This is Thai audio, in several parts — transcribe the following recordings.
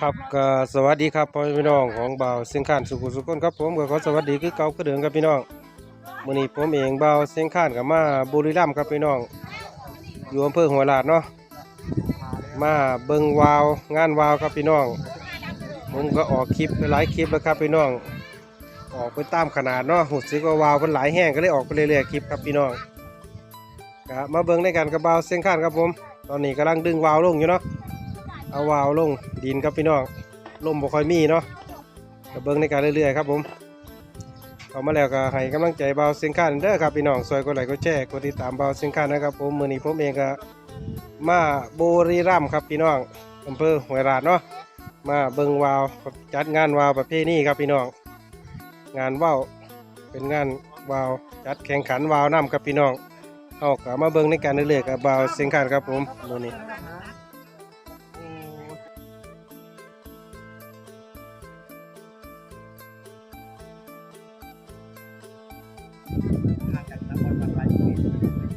ครับก็สวัสดีครับพ่อแม่พี่น้องของบ่าวเสียงข้านสุขุสุขคนครับผมก็ขอสวัสดีคือเก่าคือเดิมครับพี่น้องมื้อนี้ผมเองบ่าวเสียงข้านกับมาบุรีรัมย์ครับพี่น้อง อยู่อำเภอหัวลาดเนาะมาเบิงวาวงานวาวครับพี่น้อง ผมก็ออกคลิปไปหลายคลิปแล้วครับพี่น้อง ออกไปตามขนาดเนาะหูสึกว่าวาวมันหลายแห้งก็เลยออกไปเรื่อยๆคลิปครับพี่น้องมาเบิงในกันกับบ่าวเสียงข้านครับผม ตอนนี้กำลังดึงวาวลงอยู่เนาะ เอาวาวลงดินครับพี่น้องลมบ่ค่อยมีเนาะก็เบิ่งในการเรื่อยๆครับผมเอามาแล้วก็ให้กำลังใจเบาเสียงข้านเด้อครับพี่น้องซอยกดไลค์กดแชร์กดติดตามเบาเสียงข้านนะครับผมมือนี้ผมเองก็มาบุรีรัมย์ครับพี่น้องอำเภอห้วยราชเนาะมาเบิ่งวาวจัดงานวาวประเภทนี้ครับพี่น้อง งานว่าวเป็นงานวาวจัดแข่งขันวาวน้ำครับพี่น้องเอาก็มาเบิ่งในการเรื่อยๆกับเบาเสียงข้านครับผมมือนี้ พี่น้องชาวบ้านชาวบ้านขึ้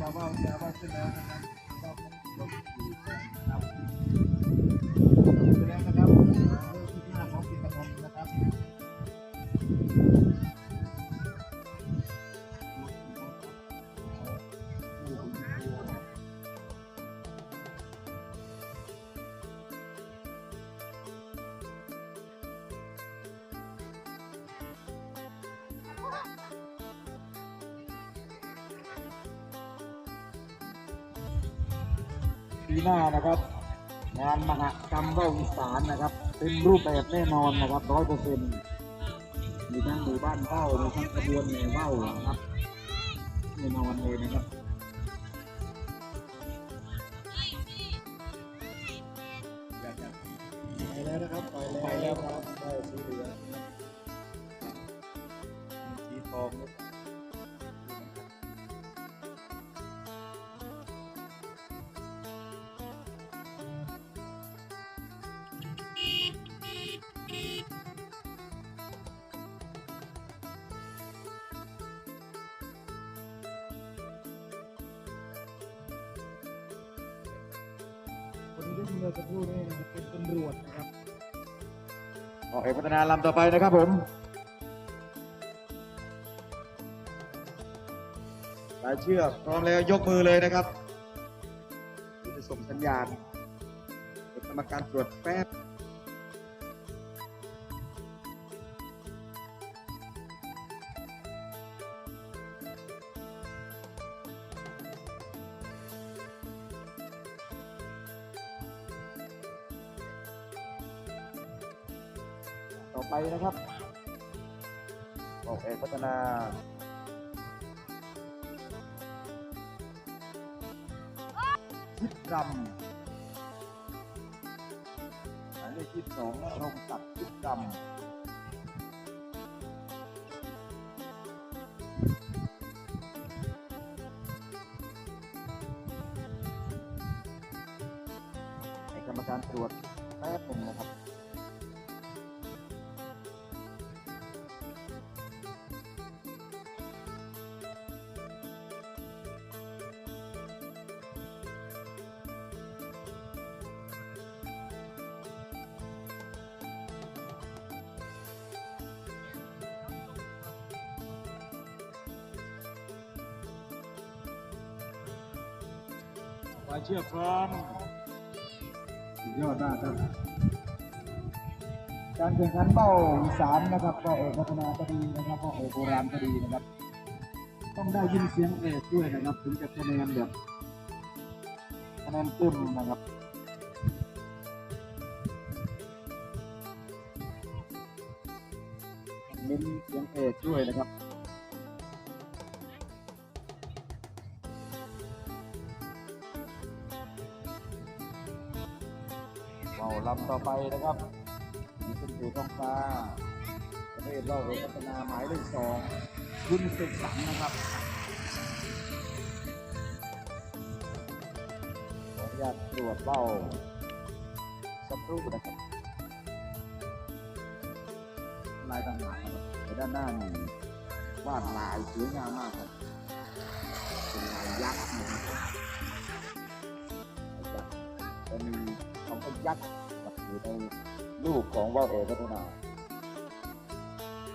นแปีหน้านะครับ งานมหกรรมว่าวอีสานนะครับเป็นรูปแบบแน่นอนนะครับร้อยเปอร์เซ็นต์มีทั้งหมู่บ้านว่ามีทั้งกระบวนแห่ว่าวนะครับแน่นอนเลยนะครับ ที่ได้ยินเราจะพูดนี่นะครับเป็นตำรวจนะครับออกเอกพัฒนาลำต่อไปนะครับผมสายเชือกพร้อมแล้วยกมือเลยนะครับจะส่งสัญญาณเป็นกรรมการตรวจแป๊บ ต่อไปนะครับออกเอกพัฒนาคิดรำหมายเลขที่สองรงตัดคิดรำ ปลายเชือกพร้อมสุดยอดมากครับ การแข่งขันเบ้าสานนะครับเบ้าเอกพัฒนาก็ดีนะครับเบ้าเอกโบราณก็ดีนะครับ ต้องได้ยินเสียงเอกด้วยนะครับ ถึงจะคะแนนแบบคะแนนเต็มนะครับเน้นเสียงเอกด้วยนะครับ เราลำต่อไปนะครับมีคุณปู่ท้องฟ้าประเภทเราเอกพัฒนาหมายเลขสองคุณเสกสรรนะครับขออนุญาตตรวจเบ้าสักครู่นะครับลายต่างหากนะด้านหน้านี่วาดลายสวยงามมากครับเป็นลายยักษ์นะครับ ยักษ์กับอยู่ในรูปของว่าวเอกพัฒนา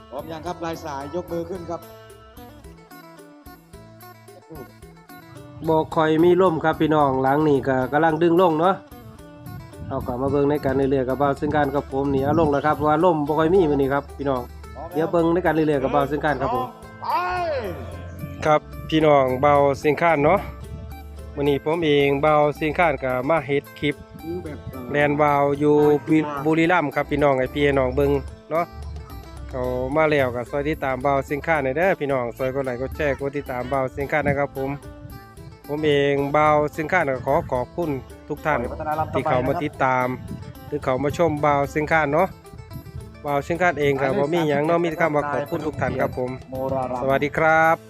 พร้อมยังครับลายสายยกมือขึ้นครับสักครู่บ่คอยมีล่มครับพี่น้องหลังนี่ก็กำลังดึงลงเนาะเอากลับมาเบิ่งในการเรื่อยๆกับบ่าวซึ่งการกับผมนี่เอาลงแล้วครับเพราะว่าล่มบ่ค่อยมีมื้อนี้ครับพี่น้องพร้อมแล้วเดี๋ยวเบิ่งในการเรื่อยๆกับบ่าวซึ่งการครับผมไปครับพี่น้องเบาเสียงข้านเนาะ วันนี้ผมเองเบาเสียงข้านกับมาเฮ็ดคลิปดูแบบเอ่อแลนวาวอยู่บุบุรีรัมย์ครับพี่น้องไอพี่น้องเบิงเนาะเขามาแล้วก็ซอยติดตามเบาเสียงข้านหน่อยเด้อพี่น้องซอยกดไลค์กดแชร์กดติดตามเบาเสียงข้านนะครับผม ผมเองเบาเสียงข้านก็ขอขอบคุณทุกท่านพัฒนาลำต่อที่ไปเขามานะครับติดตาม หรือเขามาชมเบาเสียงข้านเนาะเบาเสียงข้านเองก็บ่มีหยังเนาะมีแต่คำว่าขอบคุณทุกท่านครับผม โมรารัม สวัสดีครับ